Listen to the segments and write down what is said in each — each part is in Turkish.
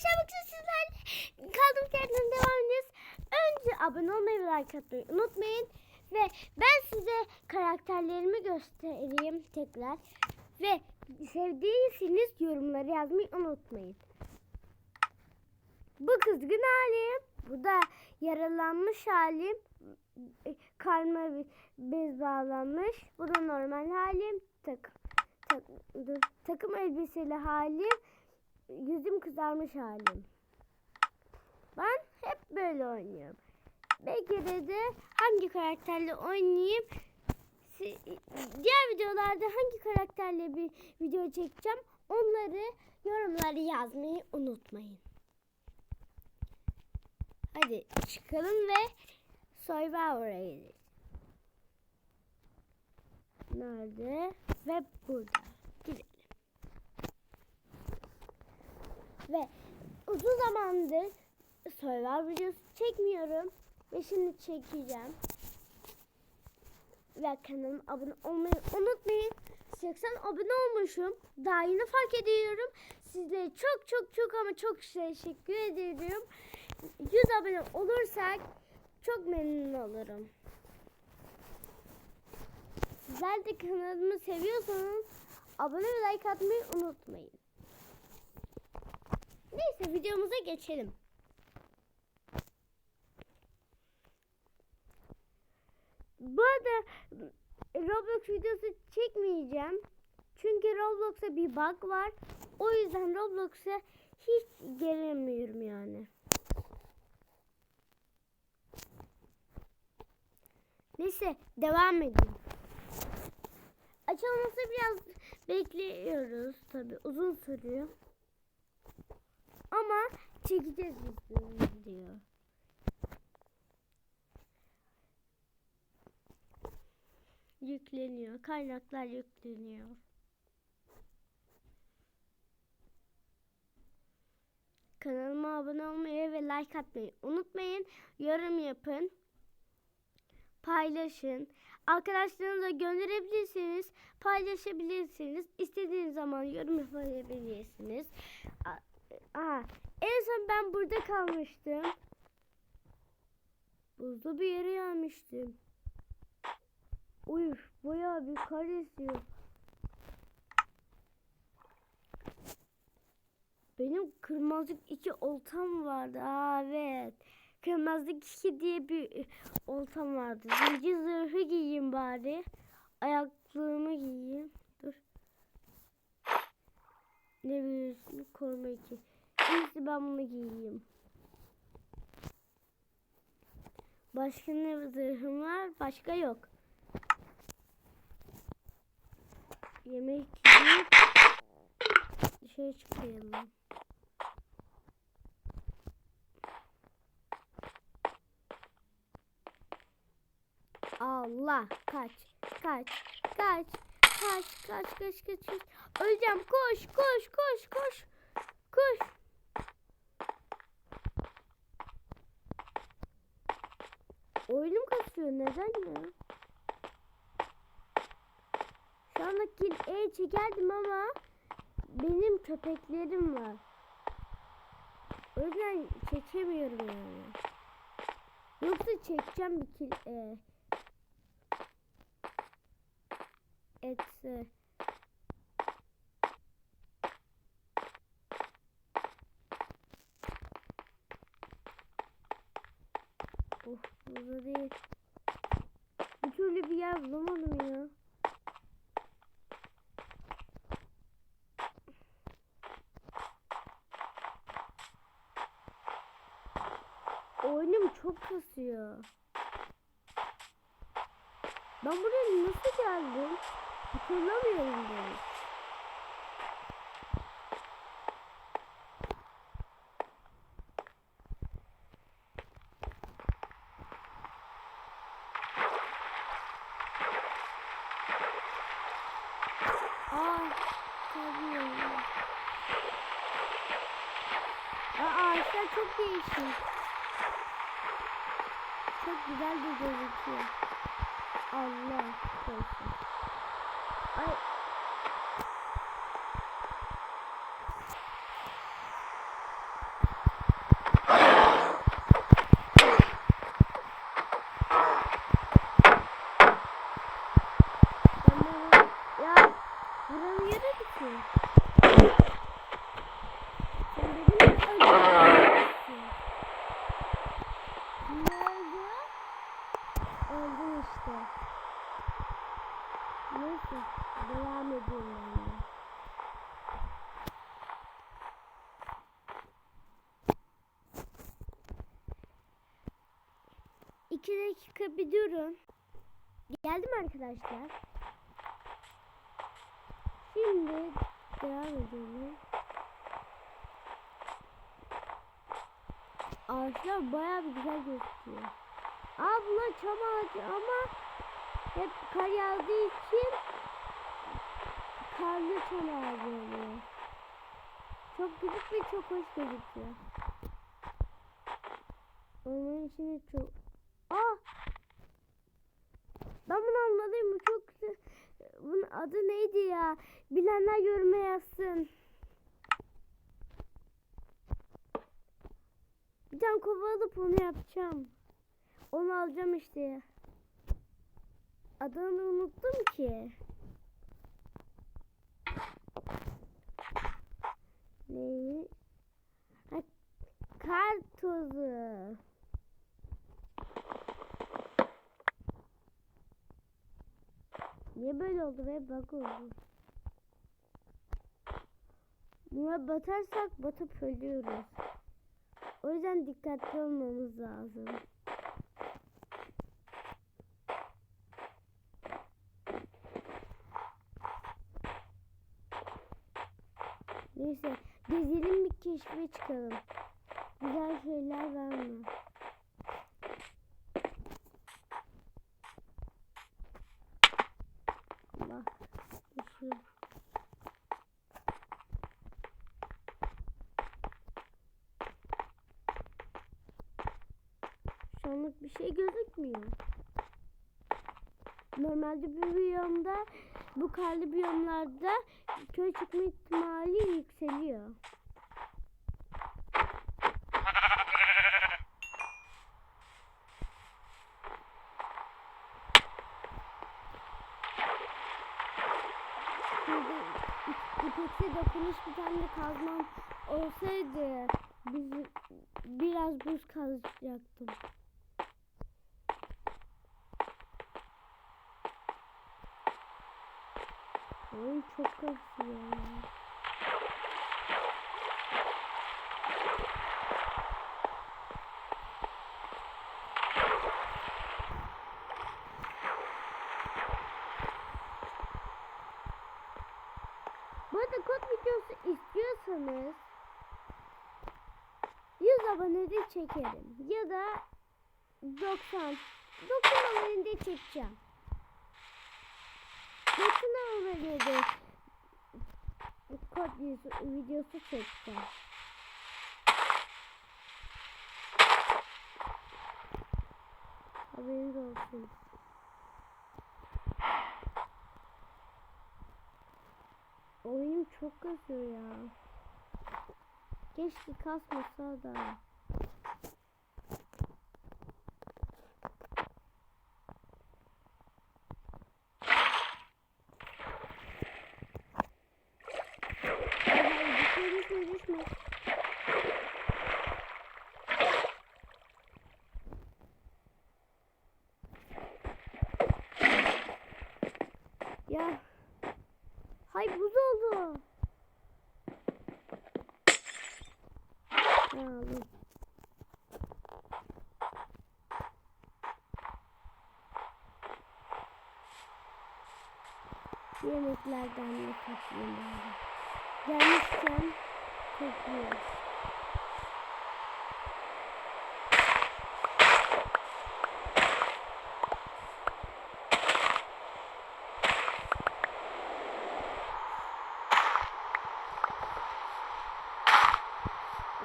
arkadaşlar bugün sizlerle kaldığımız yerden devam ediyoruz. Önce abone olmayı ve like atmayı unutmayın. Ve ben size karakterlerimi göstereyim tekrar. Ve sevdiyseniz yorumları yazmayı unutmayın. Bu kızgın halim. Bu da yaralanmış halim. Karma bez bağlanmış. Bu da normal halim. Tak, tak, dur. Takım elbiseli halim. Yüzüm kızarmış halim. Ben hep böyle oynuyorum. Belki de, de hangi karakterle oynayayım diğer videolarda hangi karakterle bir video çekeceğim onları yorumlara yazmayı unutmayın. Hadi çıkalım ve Survivor'a gidelim. Nerede? Ve burada. Gidelim. Ve uzun zamandır Survivor videosu çekmiyorum. Ve şimdi çekeceğim. Ve kanalıma abone olmayı unutmayın. 80 abone olmuşum. Daha yeni fark ediyorum. Sizlere çok çok çok ama çok teşekkür ediyorum. 100 abone olursak çok memnun olurum. Sizler de kanalımı seviyorsanız abone ve like atmayı unutmayın. Neyse videomuza geçelim. Bu arada Roblox videosu çekmeyeceğim. Çünkü Roblox'ta bir bug var. O yüzden Roblox'a hiç gelemiyorum yani. Neyse devam edelim. Açılması biraz bekliyoruz tabi uzun sürüyor. Ama çekeceğiz video. Yükleniyor. Kaynaklar yükleniyor. Kanalıma abone olmayı ve like atmayı unutmayın. Yorum yapın. Paylaşın. Arkadaşlarınıza gönderebilirsiniz. Paylaşabilirsiniz. İstediğiniz zaman yorum yapabilirsiniz. Aa, en son ben burada kalmıştım. Buzlu bir yere gelmiştim. Uy bayağı bir kar esiyor. Benim kırmızık iki oltam vardı. Aa, evet. Kırmızık iki diye bir oltam vardı. Zincir zırhı giyeyim bari. Ayaklığımı giyeyim. Dur. Ne biliyorsun? Koruma iki. İyisi ben bunu giyeyim. Başka ne zırhım var? Başka yok. Yemek yiyip dışarı çıkayım. Allah kaç kaç kaç kaç kaç kaç kaç kaç öleceğim koş koş koş koş Kasıyor neden ya? Şu anda kill E çekerdim ama benim köpeklerim var. O yüzden çekemiyorum yani. Yoksa çekeceğim bir kill E. Etse. Of burada değil. Türlü bir yer bulamadım ya. Oyunum çok kasıyor. Ben buraya nasıl geldim? Hatırlamıyorum bunu. Aa, tabii. Aa, ağaçlar çok değişik. Çok güzel de gözüküyor. Allah korusun. Ay. iki dakika bir durun. Geldim arkadaşlar. Şimdi devam edelim. Ağaçlar bayağı bir güzel gözüküyor. Aa bunlar çam ağacı ama hep kar yağdığı için karlı çam ağacı oluyor. Çok küçük ve çok hoş gözüküyor. Onun içinde çok... Aa! Ben bunu anladım. Bu çok güzel. Bunun adı neydi ya? Bilenler yoruma yazsın. Bir tane kova alıp onu yapacağım. Onu alacağım işte. Adını unuttum ki. Neymiş? Ha, kar tozu. Niye böyle oldu ve bug oldu? Buna batarsak batıp ölüyoruz. O yüzden dikkatli olmamız lazım. Neyse gezelim bir keşfe çıkalım. Güzel şeyler var mı? Allah. Şu. Şu anlık bir şey gözükmüyor. Normalde bir biyomda bu karlı biyomlarda köy çıkma ihtimali yükseliyor. İpeksi dokunuş bir tane kazmam olsaydı biz, biraz buz kazacaktım. Oyun çok kasıyor ya. Bu kod videosu istiyorsanız 100 abonede çekerim. Ya da 90 90 abonede çekeceğim. 90 abonede kod videosu, videosu çekeceğim. Haberiniz olsun. Oyun çok kasıyor ya. Keşke kasmasa da. Hayır, Ya. Hay buz oldu. Ya. Yemeklerden de toplayayım bari. Gelmişken topluyoruz.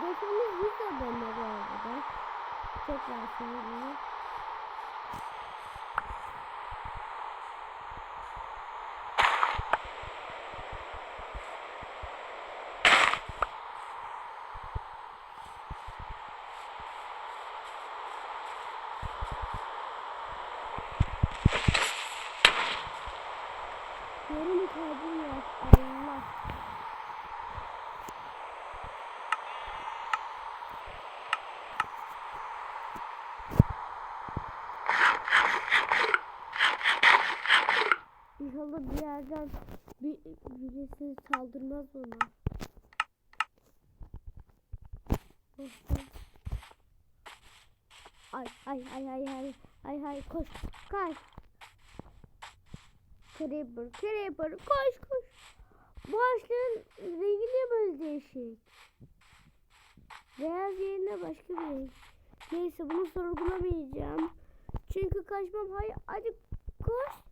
Geçeniz yüz abone bu arada. Tekrar söyleyeyim. Yarım kalbim yok. Allah. İnşallah bir yerden bir, birisi saldırmaz. Dostum. Ay ay ay ay ay ay ay koş kaç. Creeper creeper koş koş. Bu ağaçların rengi niye böyle değişik? Beyaz yerine başka bir renk. Neyse bunu sorgulamayacağım. Çünkü kaçmam hayır hadi koş.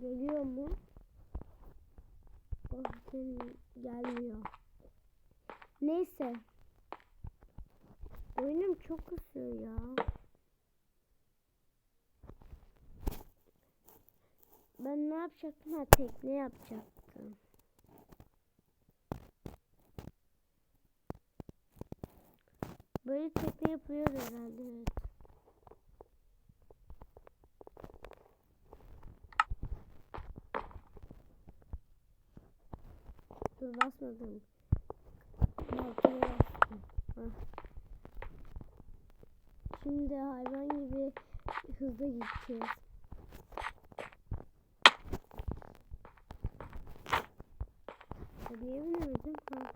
Geliyor mu? Oh, senin gelmiyor. Neyse. Oyunum çok kısıyor ya. Ben ne yapacaktım? Ha tekne yapacaktım. Böyle tekne yapılıyor herhalde evet. Dur basmadım. Hah. Şimdi hayvan gibi hızlı gideceğiz. Tabii binemedim. Ha.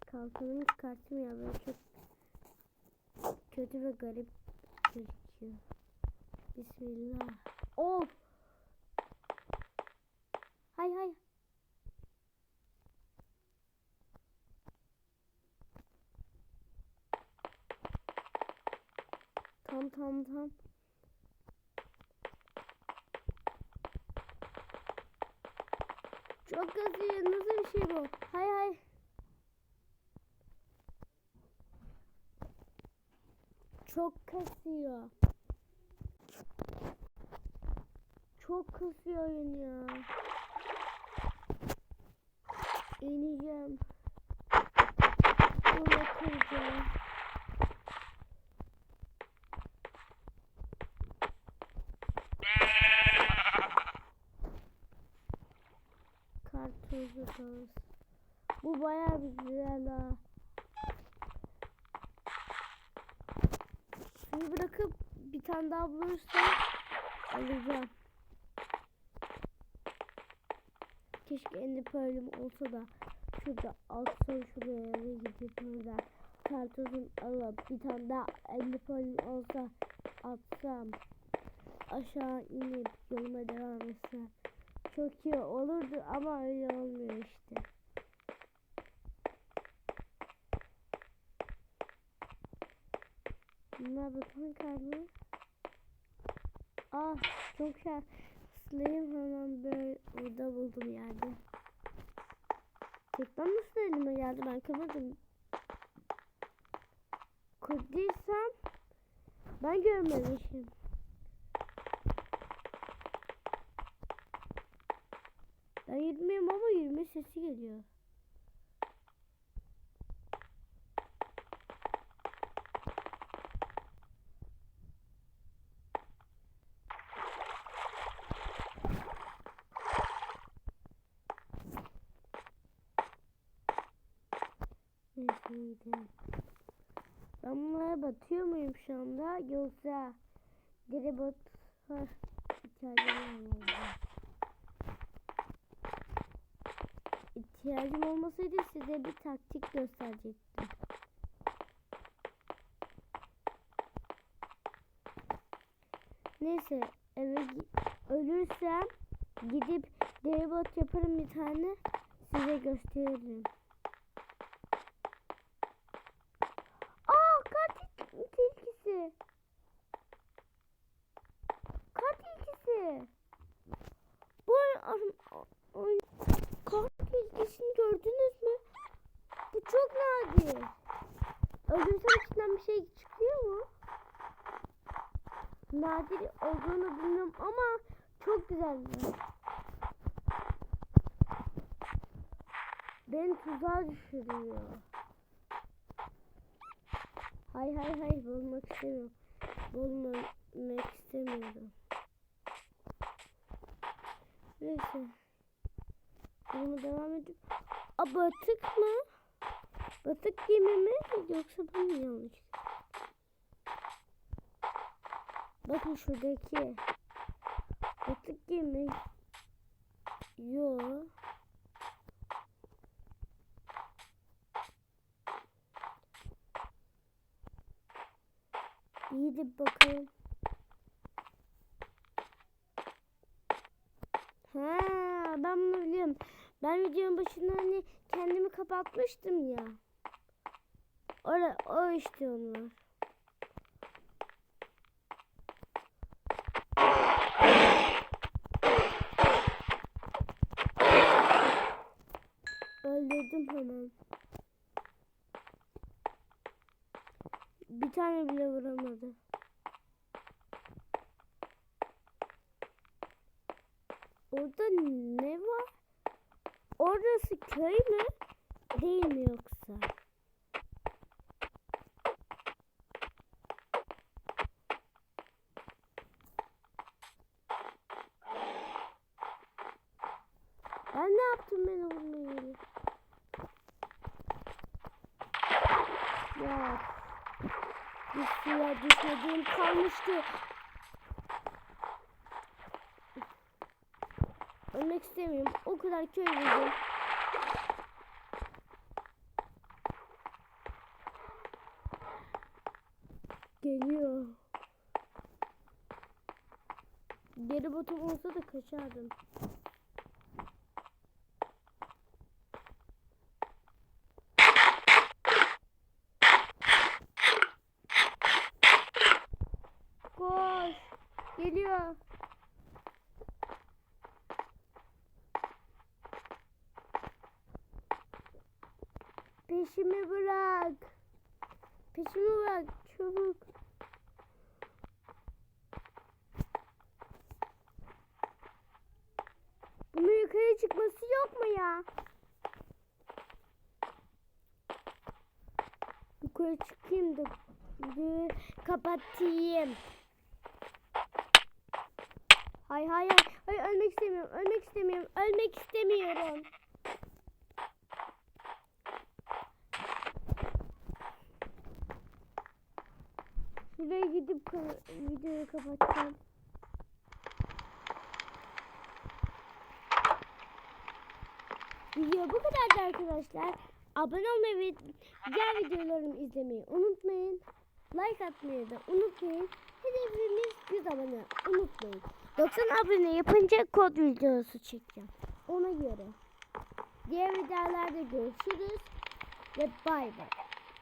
Kalkanımı çıkarttım ya böyle çok kötü ve garip gözüküyor. Bismillah. Of! Hay hay. Tam tam tam. Çok kasıyor. Nasıl bir şey bu? Hay hay. Çok kasıyor. Çok kasıyor oyun ya. İneceğim. Bunu kıracağım. Kartozu toz. Bu bayağı bir güzel ha. Suyu bırakıp bir tane daha bulursam alacağım. Keşke ender pearl'üm olsa da şurada altsam şuraya ve gidip burada kartozun alıp bir tane daha ender pearl'üm olsa atsam aşağı inip yoluma devam etsem çok iyi olurdu ama öyle olmuyor işte. Bunlar bakalım kalbi. Ah çok şanslıyım hemen böyle burada buldum yerde. Tekten nasıl elime geldi ben kırmadım. Kurduysam ben görmemişim. Ben yürümüyorum ama yürüme sesi geliyor. Neyse. Ben bunlara batıyor muyum şu anda yoksa geri bat ha, ihtiyacım var. İhtiyacım olmasaydı size bir taktik gösterecektim. Neyse eve ölürsem gidip deribot yaparım bir tane size gösteririm. Aa kar til- tilkisi. Kar tilkisi. Bu oyun, oyun kar tilkisini gördünüz mü? Bu çok nadir. Öldürsem içinden bir şey çıkıyor mu? Nadir olduğunu bilmiyorum ama güzeldi. Beni tuzağa düşürüyor. Hay hay hay bulmak istemiyorum. Bulmak istemiyorum. Neyse. Bunu devam edip. A batık mı? Batık gemi mi yoksa bu mu yanlış? Bakın şuradaki. Batık gemi. Yo. İyi bakalım. Ha, ben bunu biliyorum. Ben videonun başında hani kendimi kapatmıştım ya. Ora, o işte onlar. Öldürdüm hemen. Bir tane bile vuramadı. Orada ne var? Orası köy mü? Değil mi yoksa? Ben ne yaptım ben olmayı? Ya bir suya düşmediğim kalmıştı. Ölmek istemiyorum. O kadar köy. Geliyor. Geri botum olsa da kaçardım. Koş. Geliyor. Peşimi bırak. Peşimi bırak çabuk. Bunun yukarı çıkması yok mu ya? Yukarı çıkayım da kapatayım. Hay hay hay. Hay ölmek istemiyorum. Ölmek istemiyorum. Ölmek istemiyorum. Şuraya gidip ka- videoyu kapatacağım. Video bu kadardı arkadaşlar. Abone olmayı ve diğer videolarımı izlemeyi unutmayın. Like atmayı da unutmayın. Hedefimiz 100 abone unutmayın. 90 abone yapınca kod videosu çekeceğim. Ona göre. Diğer videolarda görüşürüz. Ve bay bay.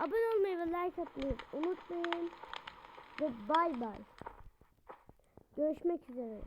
Abone olmayı ve like atmayı unutmayın. Ve bay bay. Görüşmek üzere.